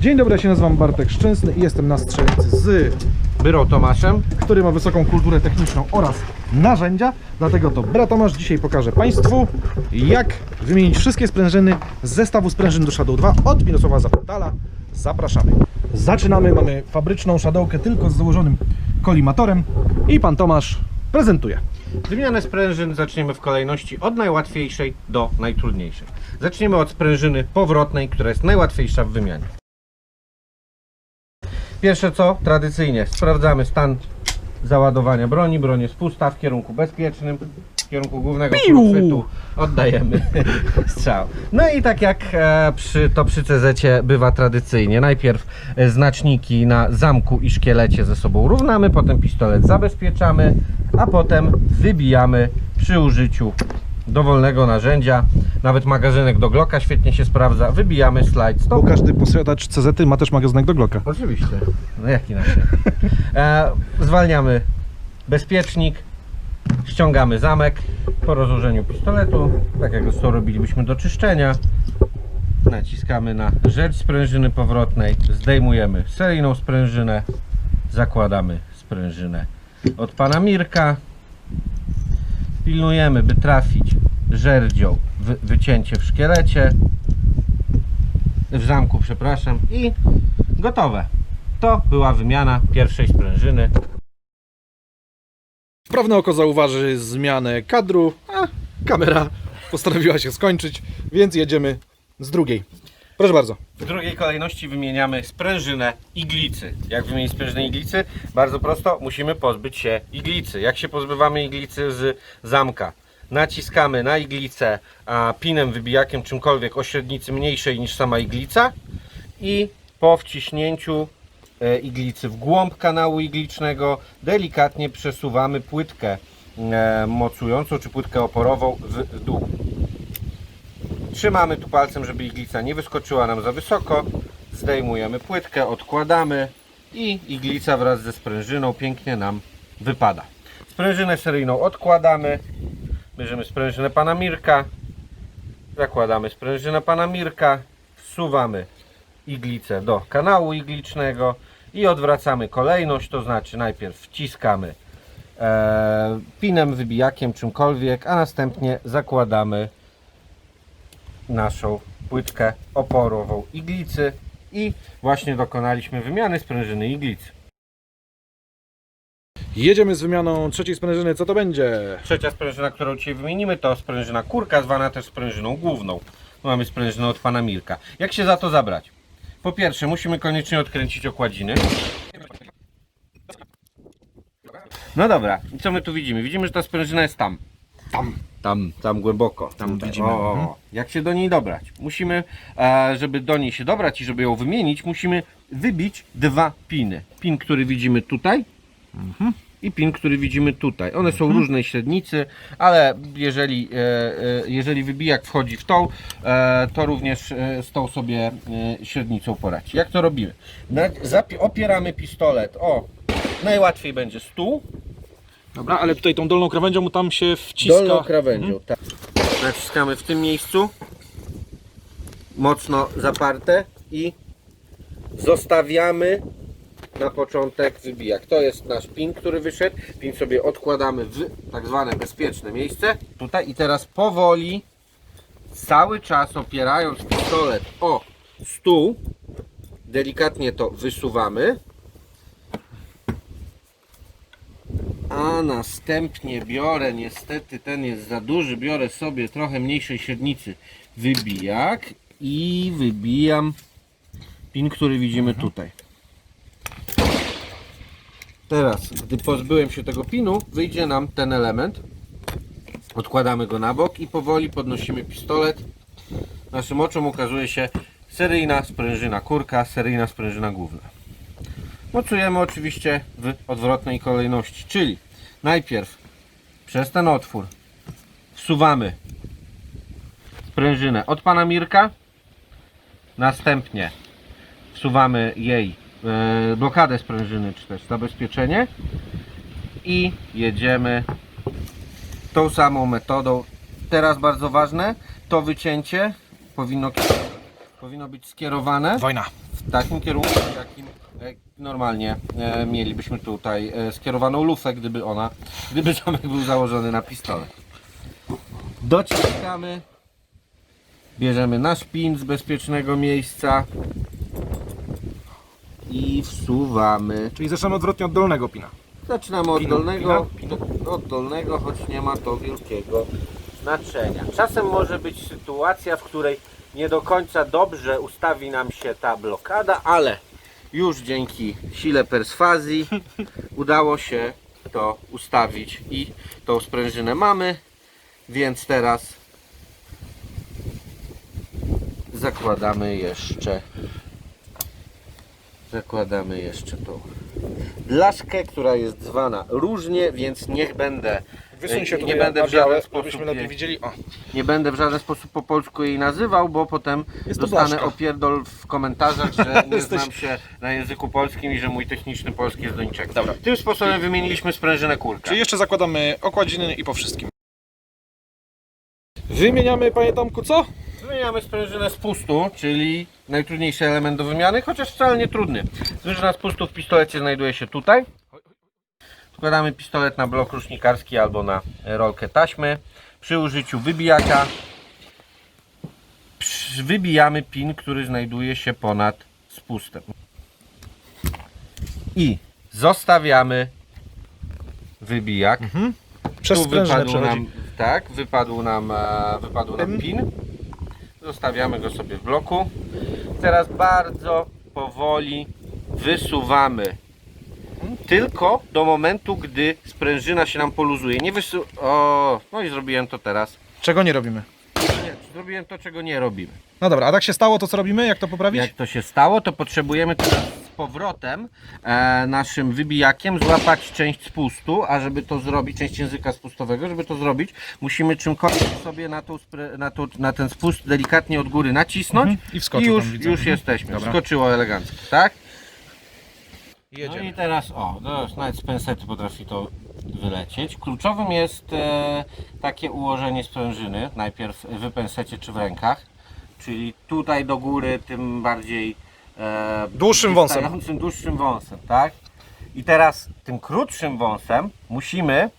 Dzień dobry, ja się nazywam Bartek Szczęsny i jestem na strzelnicy z Byrą Tomaszem. który ma wysoką kulturę techniczną oraz narzędzia. Dlatego to Bra Tomasz dzisiaj pokaże Państwu, jak wymienić wszystkie sprężyny z zestawu sprężyn do Shadow 2 od Mirosława Zapytala. Zapraszamy. Zaczynamy, mamy fabryczną szadowkę tylko z założonym kolimatorem i Pan Tomasz prezentuje. Wymianę sprężyn zaczniemy w kolejności od najłatwiejszej do najtrudniejszej. Zaczniemy od sprężyny powrotnej, która jest najłatwiejsza w wymianie. Pierwsze co, tradycyjnie sprawdzamy stan załadowania broni. Broń jest pusta w kierunku bezpiecznym. W kierunku głównego chwytu oddajemy strzał. No i tak jak e, przy, to przy CZ bywa tradycyjnie, najpierw e, znaczniki na zamku i szkielecie ze sobą równamy, potem pistolet zabezpieczamy, a potem wybijamy przy użyciu dowolnego narzędzia. Nawet magazynek do Glocka świetnie się sprawdza. Wybijamy slajd Bo stop. każdy posiadacz CZ ma też magazynek do Glocka. Oczywiście. No jak inaczej. E, zwalniamy bezpiecznik, ściągamy zamek po rozłożeniu pistoletu, tak jak to robilibyśmy do czyszczenia. Naciskamy na rzecz sprężyny powrotnej, zdejmujemy seryjną sprężynę, zakładamy sprężynę od pana Mirka. Pilnujemy, by trafić żerdzią w wycięcie w szkielecie, w zamku, przepraszam, i gotowe. To była wymiana pierwszej sprężyny. Wprawne oko zauważy zmianę kadru, a kamera postanowiła się skończyć, więc jedziemy z drugiej. Proszę bardzo. W drugiej kolejności wymieniamy sprężynę iglicy. Jak wymienić sprężynę iglicy? Bardzo prosto, musimy pozbyć się iglicy. Jak się pozbywamy iglicy z zamka? Naciskamy na iglicę a, pinem, wybijakiem, czymkolwiek o średnicy mniejszej niż sama iglica i po wciśnięciu e, iglicy w głąb kanału iglicznego delikatnie przesuwamy płytkę e, mocującą czy płytkę oporową w, w dół. Trzymamy tu palcem, żeby iglica nie wyskoczyła nam za wysoko. Zdejmujemy płytkę, odkładamy i iglica wraz ze sprężyną pięknie nam wypada. Sprężynę seryjną odkładamy. Bierzemy sprężynę pana Mirka. Zakładamy sprężynę pana Mirka. Wsuwamy iglicę do kanału iglicznego i odwracamy kolejność, to znaczy najpierw wciskamy e, pinem, wybijakiem, czymkolwiek, a następnie zakładamy naszą płytkę oporową iglicy i właśnie dokonaliśmy wymiany sprężyny iglicy. Jedziemy z wymianą trzeciej sprężyny. Co to będzie? Trzecia sprężyna, którą dzisiaj wymienimy to sprężyna kurka, zwana też sprężyną główną. Mamy sprężynę od pana Mirka. Jak się za to zabrać? Po pierwsze musimy koniecznie odkręcić okładziny. No dobra, i co my tu widzimy? Widzimy, że ta sprężyna jest tam. Tam, tam, tam głęboko. Tam Tutaj. widzimy, O, o, mhm. o. Jak się do niej dobrać? Musimy, e, żeby do niej się dobrać i żeby ją wymienić, musimy wybić dwa piny. Pin, który widzimy tutaj i pin, który widzimy tutaj. One są różnej średnicy, ale jeżeli, e, e, jeżeli wybijak wchodzi w tą, e, to również e, z tą sobie e, średnicą poradzi. Jak to robimy? Na, zapi- opieramy pistolet o najłatwiej będzie stół, Dobra, ale tutaj tą dolną krawędzią mu tam się wciska. dolną krawędzią. Tak. Naciskamy w tym miejscu, mocno zaparte i zostawiamy na początek wybijak. To jest nasz pin, który wyszedł. Pin sobie odkładamy w tak zwane bezpieczne miejsce. Tutaj i teraz powoli, cały czas opierając pistolet o stół, delikatnie to wysuwamy. A następnie biorę, niestety ten jest za duży, biorę sobie trochę mniejszej średnicy wybijak i wybijam pin, który widzimy tutaj. Teraz, gdy pozbyłem się tego pinu, wyjdzie nam ten element. Odkładamy go na bok i powoli podnosimy pistolet. Naszym oczom ukazuje się seryjna sprężyna kurka, seryjna sprężyna główna. Mocujemy oczywiście w odwrotnej kolejności, czyli najpierw przez ten otwór wsuwamy sprężynę od pana Mirka, następnie wsuwamy jej e, blokadę sprężyny, czy też zabezpieczenie i jedziemy tą samą metodą. Teraz bardzo ważne, to wycięcie powinno, powinno być skierowane Wojna. w takim kierunku, w jakim normalnie e, mielibyśmy tutaj e, skierowaną lufę, gdyby ona, gdyby zamek był założony na pistolet. Dociskamy, bierzemy nasz pin z bezpiecznego miejsca i wsuwamy. Czyli zaczynamy odwrotnie od dolnego pina. Zaczynamy od Pinu, dolnego, pina, już dzięki sile perswazji udało się to ustawić i tą sprężynę mamy, więc teraz zakładamy jeszcze zakładamy jeszcze tą blaszkę, która jest zwana różnie, więc niech będę Wysuń się nie tutaj będę na w żaden białe, sposób żebyśmy lepiej jej- widzieli. O, nie będę w żaden sposób po polsku jej nazywał, bo potem Jest to dostanę blaszka. opierdol w komentarzach, że nie Jesteś- znam się na języku polskim i że mój techniczny polski jest do niczego. Dobra. Tym sposobem wymieniliśmy sprężynę kulkę. czyli jeszcze zakładamy okładziny i po wszystkim. Wymieniamy, panie Tomku, co? Wymieniamy sprężynę z pustu, czyli najtrudniejszy element do wymiany, chociaż wcale nie trudny. Sprężyna z pustu w pistolecie znajduje się tutaj. Wkładamy pistolet na blok rusznikarski albo na rolkę taśmy. Przy użyciu wybijaka wybijamy pin, który znajduje się ponad spustem. I zostawiamy wybijak. Przez Tu sprężynę wypadł nam, tak, wypadł nam, e, wypadł nam pin. Zostawiamy go sobie w bloku. Teraz bardzo powoli wysuwamy. Tylko do momentu, gdy sprężyna się nam poluzuje. Nie wysu... O, no i zrobiłem to teraz. Czego nie robimy? Nie, zrobiłem to, czego nie robimy. No dobra, a tak się stało, to co robimy? Jak to poprawić? Jak to się stało, to potrzebujemy teraz z powrotem e, naszym wybijakiem złapać część spustu, a żeby to zrobić, część języka spustowego, żeby to zrobić, musimy czymkolwiek sobie na, tą, spre- na, tą, na ten spust delikatnie od góry nacisnąć Mhm. I wskoczył już, tam, widzę. już Mhm. jesteśmy. Dobra. Skoczyło elegancko, tak? No Jedziemy. i teraz, o, no, już nawet z pensety potrafi to wylecieć. Kluczowym jest e, takie ułożenie sprężyny, najpierw w pensecie czy w rękach, czyli tutaj do góry tym bardziej e, Dłuższym wąsem. wystającym, dłuższym wąsem, tak? I teraz tym krótszym wąsem musimy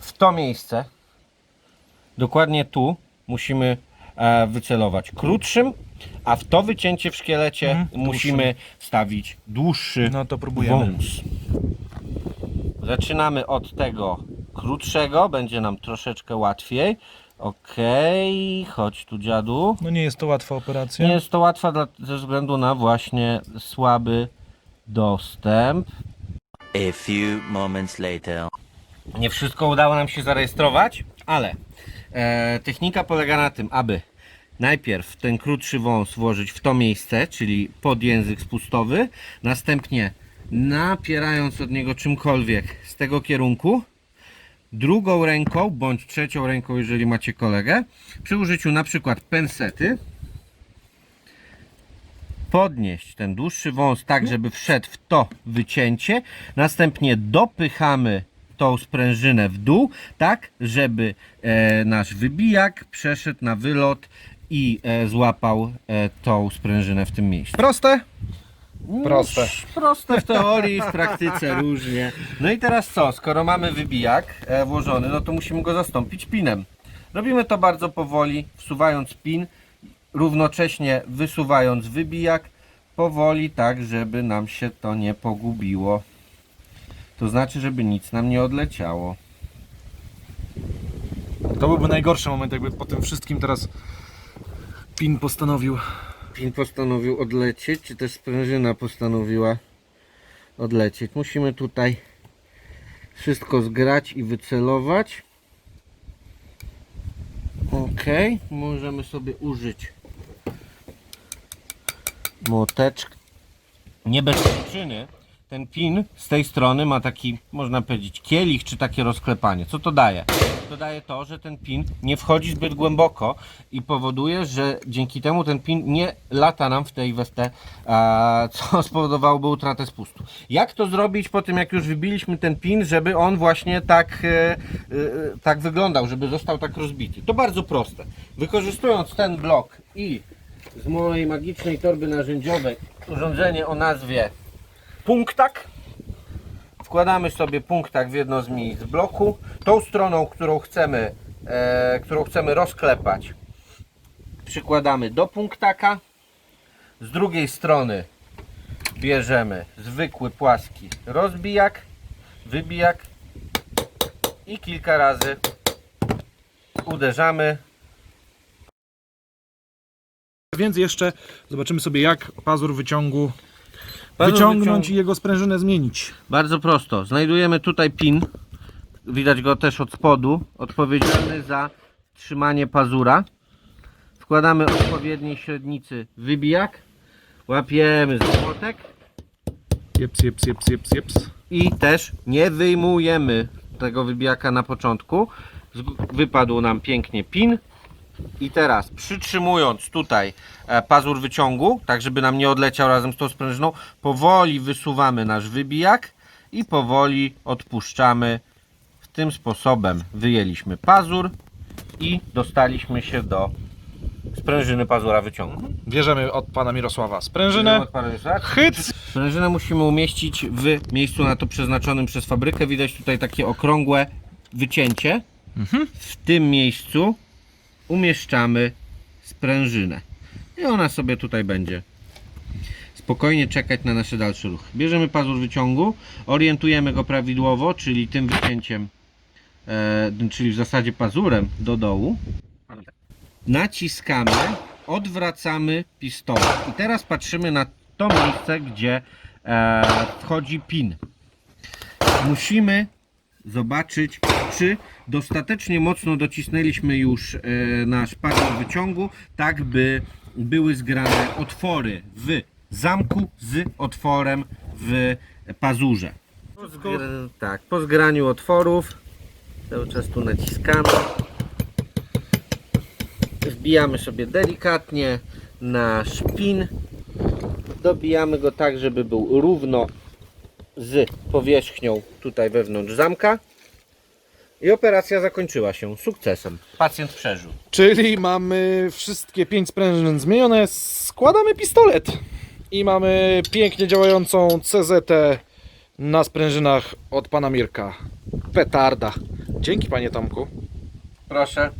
w to miejsce, dokładnie tu, musimy e, wycelować krótszym, a w to wycięcie w szkielecie Mhm, musimy wstawić dłuższy No to próbujemy. wąs. Zaczynamy od tego krótszego, będzie nam troszeczkę łatwiej. Okej, chodź tu dziadu. No nie jest to łatwa operacja. Nie jest to łatwe dla, ze względu na właśnie słaby dostęp. A few moments later. Nie wszystko udało nam się zarejestrować, ale e, technika polega na tym, aby najpierw ten krótszy wąs włożyć w to miejsce, czyli pod język spustowy, następnie napierając od niego czymkolwiek z tego kierunku, drugą ręką bądź trzecią ręką, jeżeli macie kolegę, przy użyciu na przykład pensety, podnieść ten dłuższy wąs tak, żeby wszedł w to wycięcie. Następnie dopychamy tą sprężynę w dół, tak, żeby e, nasz wybijak przeszedł na wylot i e, złapał e, tą sprężynę w tym miejscu. Proste? Proste. Proste w teorii, w praktyce różnie. No i teraz co? Skoro mamy wybijak e, włożony, no to musimy go zastąpić pinem. Robimy to bardzo powoli, wsuwając pin, równocześnie wysuwając wybijak, powoli tak, żeby nam się to nie pogubiło. To znaczy, żeby nic nam nie odleciało. To byłby najgorszy moment, jakby po tym wszystkim teraz PIN postanowił. Pin postanowił odlecieć, czy też sprężyna postanowiła odlecieć. Musimy tutaj wszystko zgrać i wycelować. Ok, możemy sobie użyć młoteczki. Nie bez przyczyny ten pin z tej strony ma taki, można powiedzieć, kielich czy takie rozklepanie. Co to daje? To daje to, że ten pin nie wchodzi zbyt głęboko i powoduje, że dzięki temu ten pin nie lata nam w tej we w te, a, co spowodowałoby utratę spustu. Jak to zrobić po tym, jak już wybiliśmy ten pin, żeby on właśnie tak, e, e, tak wyglądał, żeby został tak rozbity? To bardzo proste. Wykorzystując ten blok i z mojej magicznej torby narzędziowej urządzenie o nazwie punktak. Wkładamy sobie punktak w jedno z miejsc bloku. Tą stroną, którą chcemy, e, którą chcemy rozklepać, przykładamy do punktaka. Z drugiej strony bierzemy zwykły płaski rozbijak, wybijak i kilka razy uderzamy Więc jeszcze zobaczymy sobie jak pazur wyciągu wyciągnąć wyciąg- i jego sprężynę zmienić. Bardzo prosto. Znajdujemy tutaj pin. Widać go też od spodu. Odpowiedzialny za trzymanie pazura. Wkładamy odpowiedniej średnicy wybijak. Łapiemy za młotek. Jeps, jeps, jeps, jeps, jeps. I też nie wyjmujemy tego wybijaka na początku. Wypadł nam pięknie pin. I teraz przytrzymując tutaj e, pazur wyciągu, tak żeby nam nie odleciał razem z tą sprężyną, powoli wysuwamy nasz wybijak i powoli odpuszczamy. W tym sposobem wyjęliśmy pazur i dostaliśmy się do sprężyny pazura wyciągu. Bierzemy od pana Mirosława sprężynę. Hyc! Sprężynę musimy umieścić w miejscu na to przeznaczonym przez fabrykę. Widać tutaj takie okrągłe wycięcie. W tym miejscu umieszczamy sprężynę. I ona sobie tutaj będzie spokojnie czekać na nasze dalsze ruchy. Bierzemy pazur wyciągu, orientujemy go prawidłowo, czyli tym wycięciem, e, czyli w zasadzie pazurem do dołu. Naciskamy, odwracamy pistolet. I teraz patrzymy na to miejsce, gdzie e, wchodzi pin. Musimy zobaczyć, czy dostatecznie mocno docisnęliśmy już e, nasz pazur wyciągu, tak by były zgrane otwory w zamku z otworem w pazurze. Po tak, po zgraniu otworów cały czas tu naciskamy. Wbijamy sobie delikatnie nasz pin. Dobijamy go tak, żeby był równo z powierzchnią tutaj wewnątrz zamka. I operacja zakończyła się sukcesem. Pacjent przeżył. Czyli mamy wszystkie pięć sprężyn zmienione. Składamy pistolet. I mamy pięknie działającą CZT na sprężynach od pana Mirka. Petarda. Dzięki panie Tomku. Proszę.